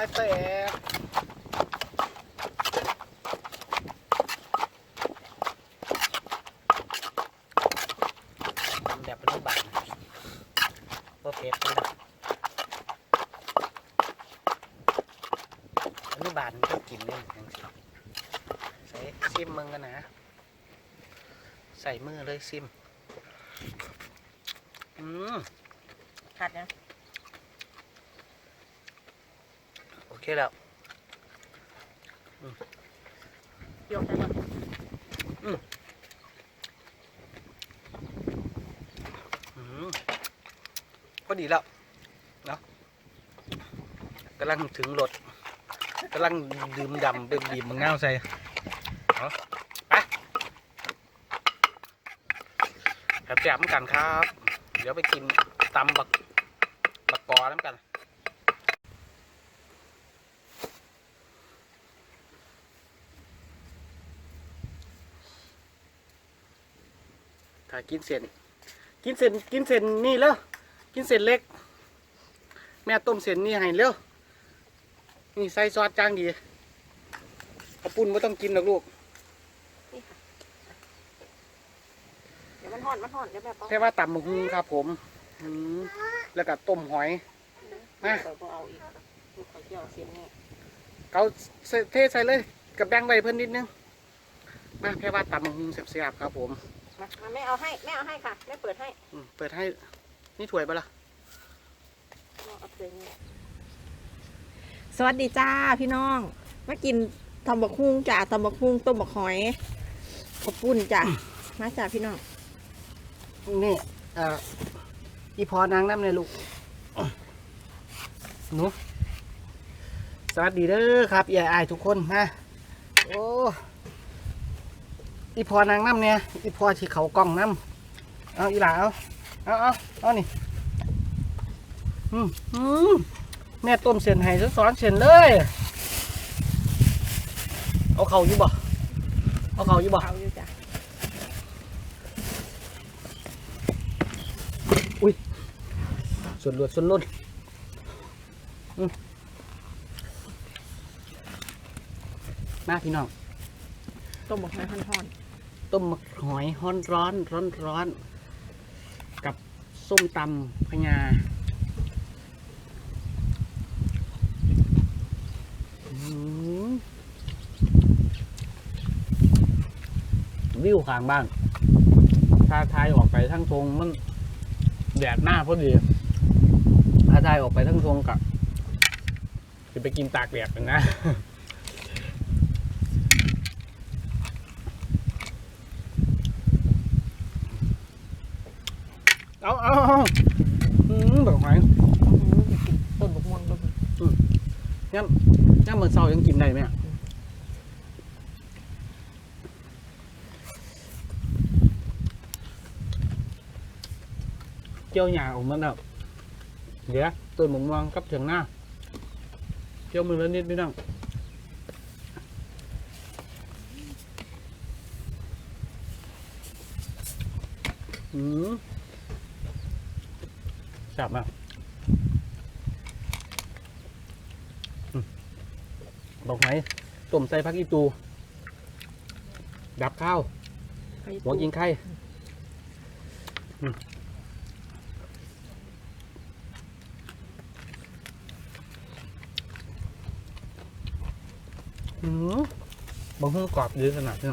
ายแตกทำแบบอนุบาลว่าเผ็ดมันนะอนุบาลมันก็กินเลยใส่ซิมมึงกันนะ ใส่มือเลยซิม อืมขาดนะ แล้วยกได้พอดีแล้วเนาะกำลังถึงรถกำลังดื่มดำไปบีบมังนาใส่เอาไปแบบแจมกันครับ เดี๋ยวไปกินตำบักบักกอน้ำกัน กินเส้นกินเส้นกินเส้นนี่แล้วกินเส้นเล็ก แม่ต้มเส้นนี่ให้เร็วนี่ใส่ซอสจางดีข้าวปุ้นไม่ต้องกินหรอกลูกเดี๋ยวมันห่อนมันห่อนเดี๋ยวแบบเอาแค่ว่าตำหมกฮุงครับผมอืมแล้วก็ต้มหอยมาเดี๋ยวเอาอีกลูกเขาเจียวเสียงนี่เขาใส่เทใส่เลยกับแบงไว้เพิ่นนิดนึงมาแค่ว่าตำหมกฮุงเสียบๆครับผม มามาไม่เอาให้ไม่เอาให้ค่ะไม่เปิดให้อืมเปิดให้ นี่ถ้วยปะล่ะ เอาเอาเลยนี่สวัสดีจ้าพี่น้องมากินตำบักฮุ่งจ้าตำบักฮุ่งต้มบักหอยขอบปุ้นจ้ามาจ้าพี่น้องนี่เอ่ออีพอนางน้ำเนี่ยลูกหนูสวัสดีเด้อครับยายอายทุกคนนะโอ้ อีพอนางน้ำเนี่ยอีพอที่เขากล้องน้ำเอาอีหลาเอาเอาเอาเอานี่อืมอืมแม่ต้มเส้นให้สอนเส้นเลย เอาเขาอยู่บ่เอาเขาอยู่บ่เอาอยู่จ้าส่วนลวดส่วนลุ่นอืมมาพี่น้องต้มบักหอยห่อน ต้มหอยฮ้อนร้อนร้อนร้อนกับส้มตำพญาวิวข้างบ้านถ้าทายออกไปทั้งทงมันแดดหน้าพอดีถ้าทายออกไปทั้งทงกับจะไปกินตากแดดนะ เอาเอาเอาอืมแบบหอยๆต้นบักม่วงต้นบักย่ำเหมือนเสายังกินได้ไหมอะเจียวหยาของมันแบบเดี๋ยวตัวหมุนวางกับเถียงหน้าเจียวมือละนิดไม่ต้องอืม จับอะบอกไหนต้มใส่ผักอีตูดับข้าวไข่หัวกินไข่อืมอืมบางห้องกรอบดีขนาดนี้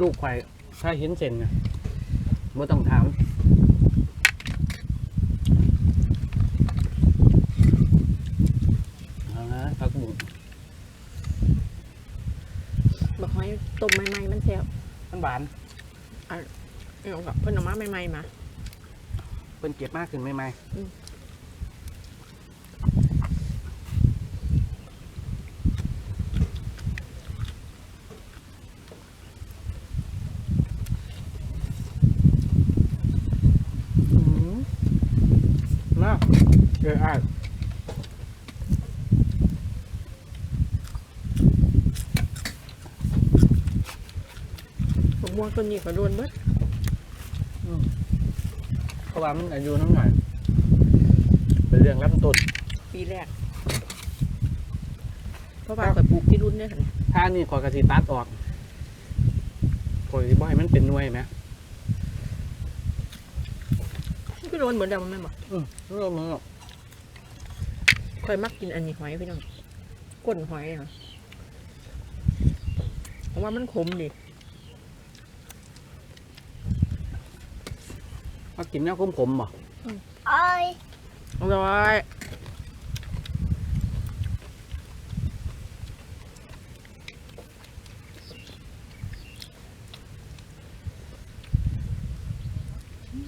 ลูกไข่ถ้าเห็นเส้นเนี่ย ไม่ต้องถามเอาละผักบุ้งบักหอยต้มใหม่ๆมันแซ่บมันบานเอากับเพิ่นเอามาใหม่ๆมาเป็นเก็บมากขึ้นไหมไหมอืม อืมน่าเอออะ บักม่วง ต้นนี้ก็โดนเบิดเพราะว่ามันอายุน้ำหน่อยเรื่องลำต้นปีแรก เพราะว่าข่อยปลูกที่รุ่นเนี่ยค่ะถ้านี่ขอกระสีตัดออกขอยสิบ่ให้มันเป็นหน่วยไหมมันก็โดนเหมือนเดิมมันไม่บอกอืมเรื่องมันข่อยมักกินอันนี้หอยพี่น้องก้นหอยเหรอเพราะว่ามันขมดิ มากินแนวขมๆบ่อร่อย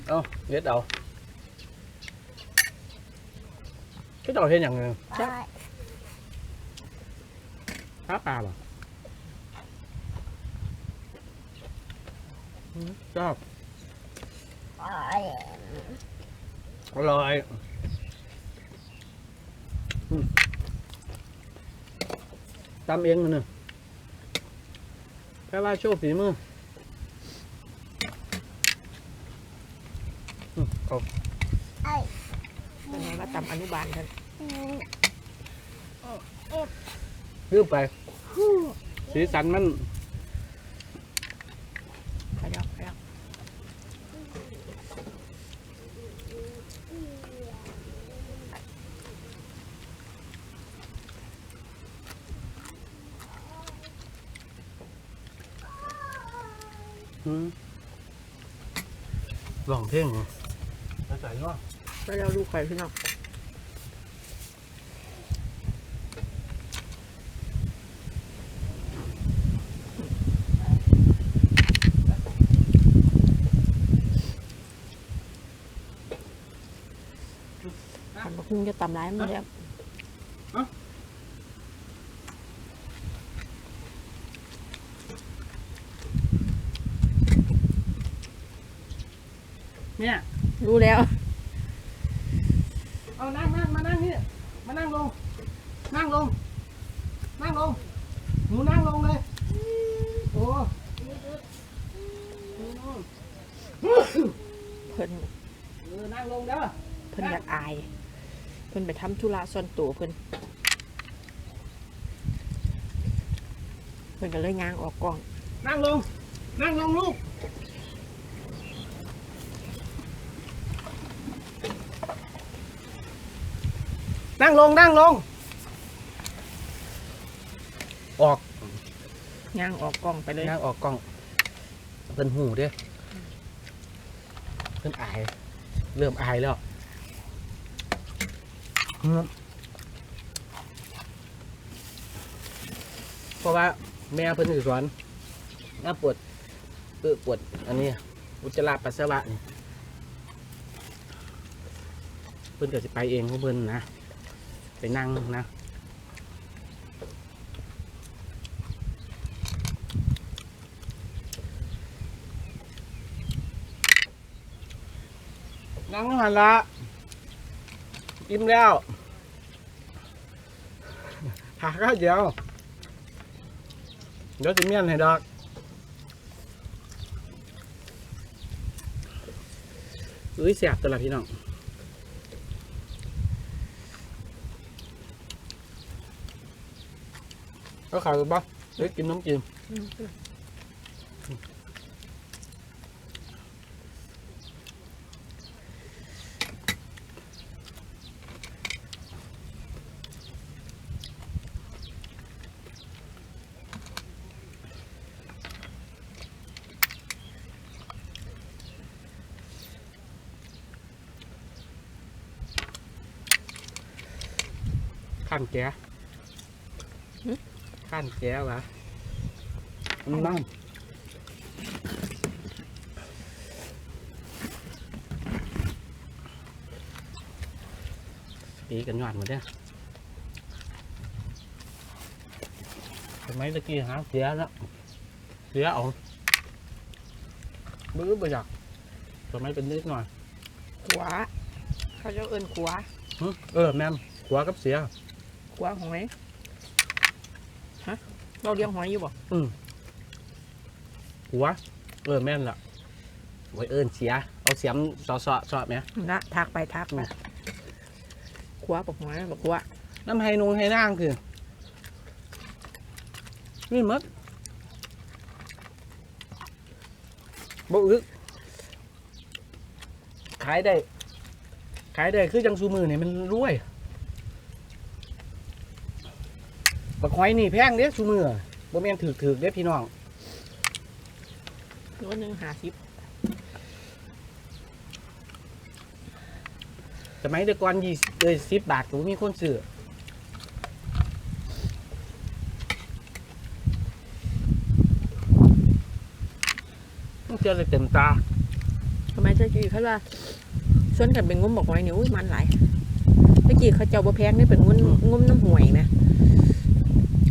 เอาเด็ดเอาก็จะเอาเห็นอย่างหนึงข้าปลาบ่อืมชอบ อร่อยอืมตำเองมันนึงแค่ว่าโชว์ฝีมืออืมเอาเป็นไงว่าตำอนุบาลกันลืมไป สีสันมัน ไปแล้วไปแล้ว อืมลองเพลงเหรอใส่เนาะไปแล้วลูกไข่พี่น้องทำบักหุ่งจะตำร้ายมันแล้ว เนี่ย รู้แล้ว เอานั่งนั่งมานั่งนี่มานั่งลง นั่งลง นั่งลง หนูนั่งลงเลย โอ้เพิ่นเออนั่งลงเด้อ เพิ่นอยากอาย เพิ่นไปทำธุระส่วนตัวเพิ่นเพิ่นก็เลยย่างออกกล้อง นั่งลง นั่งลงลูก นั่งลงนั่งลง ออกย่างออกกล้องไปเลยนั่งออกกล้องเป็นหูเด้เป็นอาย เริ่มอายแล้วอืมเพราะว่าแม่เพิ่นสิสอนน้าปวดเออปวด อันนี้ อุจจาระปัสสาวะนี่เพิ่นก็สิไปเองของเพิ่นนะ ไปนั่งนะนั่งหันละอิ่มแล้วหาข้าวเดียวเดี๋ยวจะเมียนให้ดอกอุ้ยเสียบตัวละพี่น้อง ก็ขาวบ้าเดี๋ยวกินน้ำกิน ข้านแก้ข้านแก้วะนั่นปีกันหวานหมดเนี่ยทำไมตะกี้หาเสียแล้วเสียเอาบื้อบ่อยากทำไมเป็นนิดหน่อย ขวา เขาจะเอิ้นขวาหึเออแม่มขวากับเสียขวาหอยฮะ เราเลี้ยงหอยอยู่บ่อืมหัวเออแม่นละไว้เอิญเสีย เอาเสียมสอสอสอไหมนะทักไปทักไปขวาบอกหอยบอกขวาน้ำไฮนงไฮนางคือนี่หมดบ่อึกขายได้ ขายได้คือจังซูมือเนี่ยมันรวยบัก หอยนี่แพงเด้ซูมือบ่แม่นถือถือๆเด้พี่น้องตัวหนึ่งหาสิบสมัยแต่ก่อนยี่เอ้ยสิบบาทก็บ่มีคนซื้อมันเจอเลยเต็มตาทำไมเจ้ากี้เขาว่าส่วนกันเป็นงมบอกหอยนี่อุ้ยมันหลายเมื่อกี้เขาเจ้าบ่แพงนี่เป็นงมงมน้ำห่วยนะ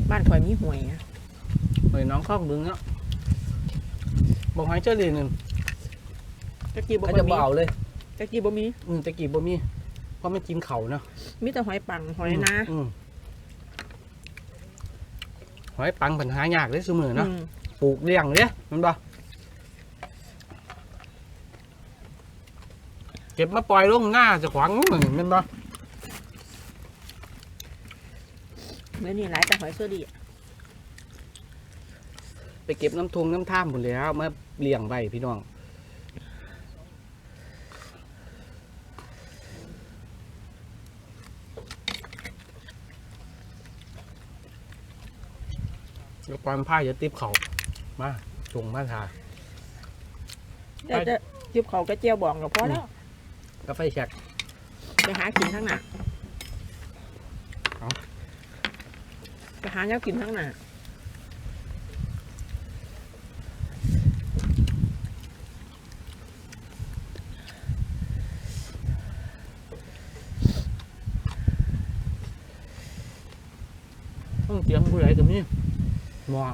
บ้านข่อยมีห่วยนะเฮ้ยน้องข้องบึงเนาะบอกให้เจ้าเรียนหนึ่งตะกี้บ่เขาค่อจะยมีบ่เอาเลยตะกี้บ่มีอืมตะกี้บ่มีเพราะมันกินเขาเนาะมีแต่หอยปังหอยนาอืมหอยปังปัญหายากเลยสมือเนาะอืมปลูกเลี้ยงเลยมันบ่เก็บมาปล่อยลงหน้าเจะขวางเหมือนมันบ่ เมื่อนี้หลายแต่หอยเสื้อดีไปเก็บน้ำทงน้ำท่ามหมดแล้วมาเลี้ยงไว้พี่น้อง แล้วปล่อยมันผ้าจะติบเขามาจงมาทาแต่จะจิบเขากระเจียวบองก็พอแล้ว กาแฟแฉกไปหากินทั้งหน้า เอา ไปหาแนวกินทั้งหน้าต้องเตรียมผู้ใหญ่ตรงนี้หมอ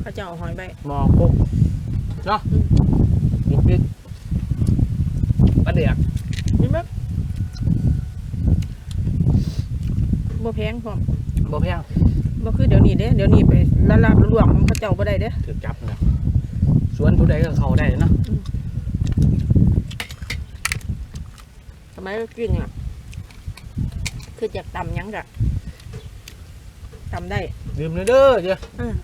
เขาจะเอาหอยไปหมอกุ๊กเนาะบุกดิกปลาเดียกนี่แบบบ่แพงพร้อม บ่แพงบ่คือเดี๋ยวนี้เด้เดี๋ยวนี้ไปละลาบละลวงเขาเจ้าบ่ได้เด้ถือจับนะสวนผู้ใดก็เข้าได้เนาะทำไมก็กินอะ คือจากตำหยังกะตำได้ลืมเลยเด้อเจ้าอืม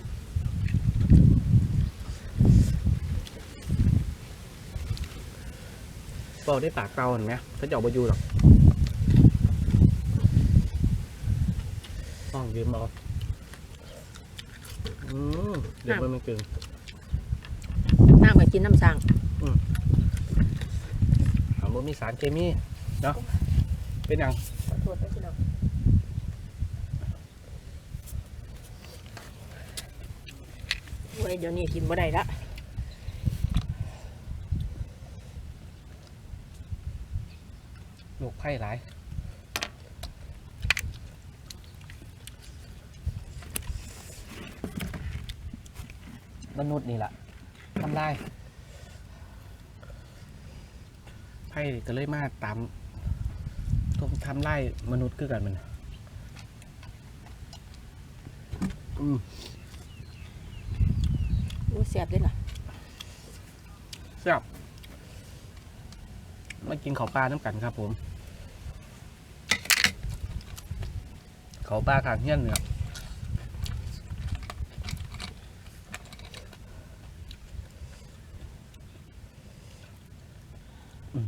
เป่าได้ปากเป่าเห็นไหมเขาจะเอาไปอยู่หรอกต้อง ยืมเอาอืมเดี๋ยวมันไม่เกินน้ำก็กินน้ำสั่งถามว่ามีสารเคมีเนาะเป็นหยังขอโทษด้วยพี่น้องโอ้ยเดี๋ยวนี้กินบ่ได้ละโรคไข้หลาย มนุษย์นี่แหละทำได้ไพ่ก็เลยมาตามต้องทำไล่มนุษย์คือกันมันอืมโอ้ยแซ่บเลยล่ะแซ่บมากินข้าวปลาน้ำกันครับผมข้าวปลาขางเฮี้ยนเนี่ยอืม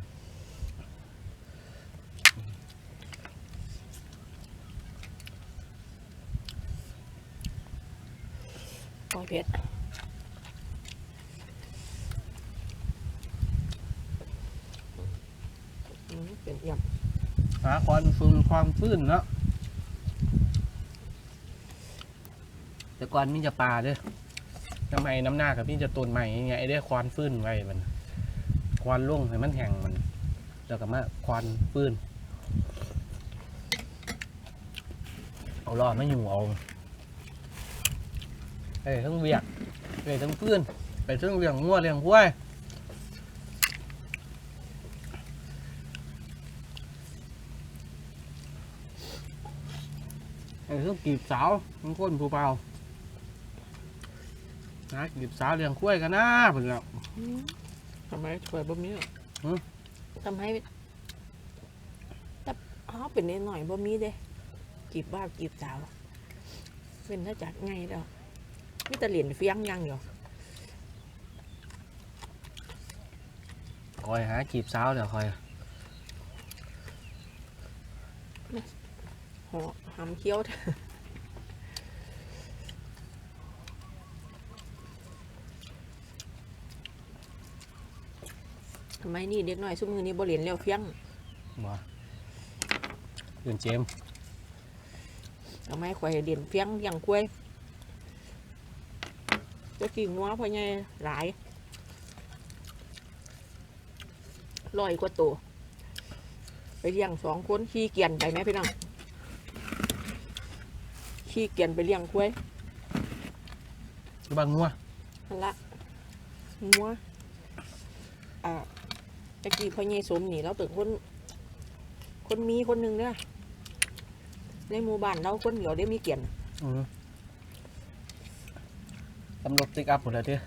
ปล่อยเผ็ดอืมเป็นเอี่ยมหาความฟืนความฟื้นเนาะแต่ก่อนมีจะปลาเด้อทำไมน้ำหน้ากับพี่จะต้นใหม่ยังไงได้ควานฟื้นไว้มันควานล่วงให้มันแห้งมันแล้วก็มาควานฟื้นเอาล่อไม่อยู่เอา ไปทั้งเวียกไปทั้งฟื้นไปทั้งเลี้ยงงัวเลี้ยงควายไอ้ทั้งกีบสาวมันคนผู้เบานะกีบสาวเลี้ยงควายกันนะเพื่อนแล้วอืมทำไมช่วยบ่มีอะหือทำให้ทอ๋อเป็นนิดหน่อยบ่มีเด้จีบบ้าวจีบสาวเป็นถ้าจัดไงดอก มีแต่เหรียญเฟียงอยังอยู่คอยหาจีบสาวเดี๋ยวคอยหอหำเคี้ยวทำไมนี่เด็กน้อยซุมือนี้บ่เหรียญแล้วเฟียงมาเดินเจมส์ทำไมข่อยเหรียญเฟียงอย่างกล้วย จะกี่งัวพ่อใหญ่หลายลอยกว่าตัวไปเลี้ยงสองคนขี่เกียนไปไหมพี่น้องขี่เกียนไปเลี้ยงกล้ยบางงัวนั่นละงัวอ่าตะกี้พ่อใหญ่สมนี่เราเป็นคน คนมีคนหนึ่งเนี่ยในหมู่บ้านเราคนเดียวได้มีเกียนอืม ตำรวจติ๊กอัพหมดแล้วเด้อ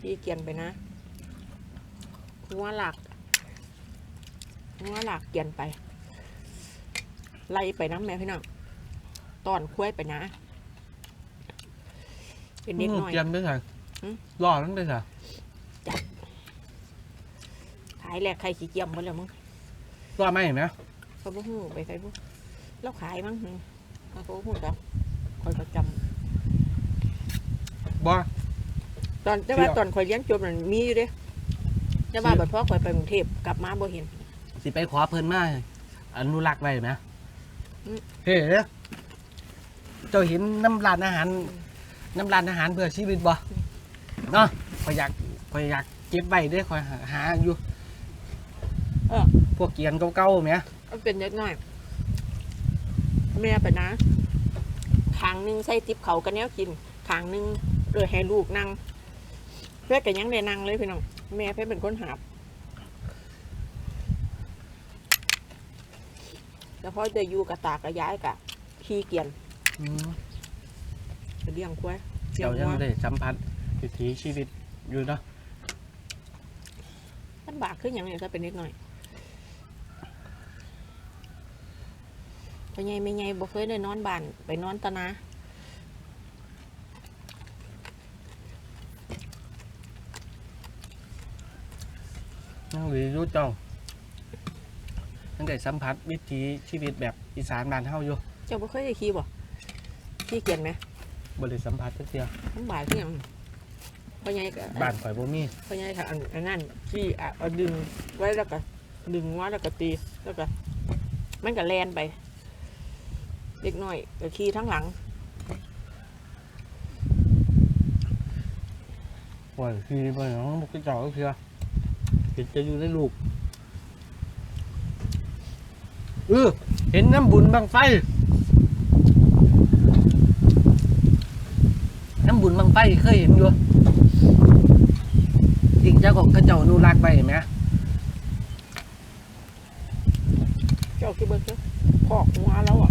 ขี่เกียนไปนะงัวหลักงัวหลักเกียนไป ไล่ไปน้ำแม่พี่น้องตอนคุ้ยไปนะ เป็นเด็กน้อยเตรียมด้วยค่ะหืมรอนั่นด้วยค่ะขายแหลกใครขี้เกียมหมดแล้วมั้งรอไหมเห็นไหมเขาบ่ฮู้ไปใส่บ่แล้วขายมั้งอืมเขาก็บ่ฮู้ดอกคอยก็จบ่ำ ตอนแต่ว่าเที่ยวตอนข่อยเรียนจบนั่นมีอยู่เด้แต่ว่าเที่ยวบัดพอข่อยไปกรุงเทพกลับมาบ่เห็น สิไปขอเพิ่นมาอนุรักษ์ไว้ไหมอืม เฮ้เจ้าเห็นน้ำร้านอาหาร น้ำร้านอาหารเพื่อชีวิตบ่เนาะคอยอยากคอยอยากเก็บไว้เด้อคอยหาหาอยู่เออ พวกเกียนเก่าๆไหมมันเป็นเด็กน้อยแม่ไปนะขางหนึงใส่ติ๊บเขากันแนวกินขางหนึงเออให้ลูกนั่ง เพื่อก็ยังได้นั่งเลยพี่น้องแม่เพื่อเป็นคนหาบแล้วพอจะอยู่กับตากับยายกับขี้เกียนอืมไปเลี้ยงควายเลี้ยเจ้างยังวัวได้สัมผัสวิถีชีวิตอยู่เนาะลำบากขึ้นอหย่างนี้ถ้าเป็นนิดหน่อยพอไงไม่ไงบ่เคยได้นอนบ้านไปนอนตะนา ยังหรือรู้เจ้ายังได้สัมผัสวิถีชีวิตแบบอีสานบ้านเฮาอยู่เจ้าบ่เคยได้ขี่บ่ขี่เกียนไหมบ่ได้สัมผัสจักเที่ยลำบากขึ้นอหย่างพอไงก็บ้านข่อยบ่มีพอไงค่ะอันอันนั้นขี่อะเอาดึงไว้แล้วก็ดึงไว้แล้วก็ตีแล้วก็มันก็แลนไปเด็กน้อยก็ขี่ทั้งหลังปล่อยคือไปน้องบุกเจ้าก็คือ เห็นจะอยู่ในลูกเออเห็นน้ำบุญบางไฟ น้ำบุญบางไฟเคยเห็นอยู่จริงเจ้าของกระเจ้านุรักไปเห็นไหมเจ้าคือเบิกเจ้าพอกหัวแล้วอะ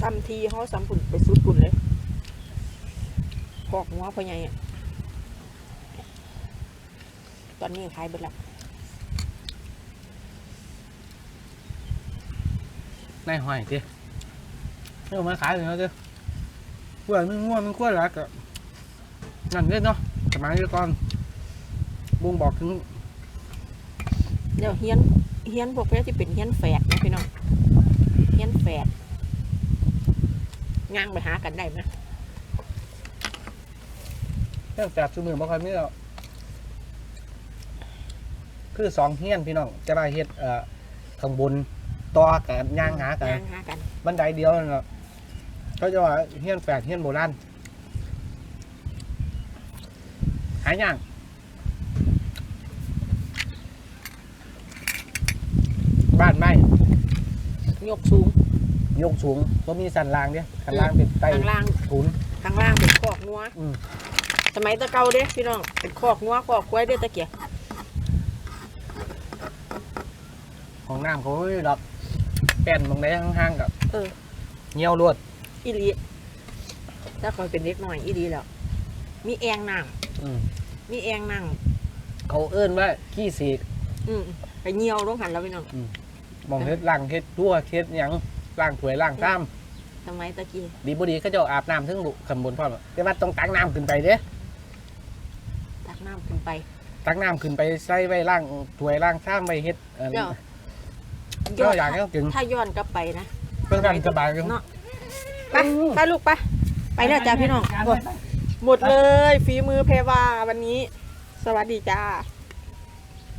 ซ้ำทีเขาซ้ำปุ่นไปสุดปุ่นเลยพอกหัวพอไงอะ ตอนนี้ขายเบิดละนายหอยทีไม่เอามาขายเลยเนาะเจ้เพื่อนมึงง่วงมึงขั้วรักอะนั่นเนี่ยเนาะสมัยก่อนบุ้งบอกถึงเดี๋ยวเฮียนเฮียนพวกนี้ที่เป็นเฮียนแฝดนะพี่น้องเฮียนแฝดย่างไปหากันได้ไหมเรื่องแปดชั่วโมงบ่ค่อยมีแล้ว คือสองเฮียนพี่น้องจะมาเฮ็ดเอ่อข้างบนต่อกันย่างหากัน ย่างหากันบันไดเดียวนั่นแหละเขาจะว่าเฮียนแปดเฮียนโบราณหายย่างบ้านไม้ยกสูงยกสูงก็มีสันล่างเนี่ยสันล่างเป็นไต้ข้างล่างทุน ข้างล่างเป็นคอกงัวอืม สมัยตะเกาเด้พี่น้องเป็นคอกงัวคอกควายเด้ตะเกียบ ของ น้ำเขาไม่ดอกแป้นตรงไหนห่างๆกับเออ เงี้ยวรวดอีหลีถ้าคอยเป็นเล็กหน่อยอีหลีแล้ว มีแองน้อืมำมีแองน้เขาเอิ้นว่าขี้สีกำอืมไปเหี่ยวลงหันแล้วพี่น้องมองเฮ็ดล้างเฮ็ดตัวเฮ็ดหยังล้างถ้วยล้างซ้ทำไมตะกี้ำดีบ่ดีเขาเจะอาบน้ำถึงบุขบวนพร้อมแต่ว่าต้องตักน้ำขึ้นไปเด้ตักน้ำขึ้นไป ตักน้ำขึ้นไปใส่ไว้ล้างถ้วยล้างซ้ำไว้เฮ็ดเอ่อเดี๋ยว ก็อยากให้เขากินถ้าย้อนกลับไปนะเพื่อกันสบายกันเนาะไปไปลูกไปไปแล้วจ้าพี่น้องหมดหมดเลยฝีมือเพวาวันนี้ สวัสดีจ้า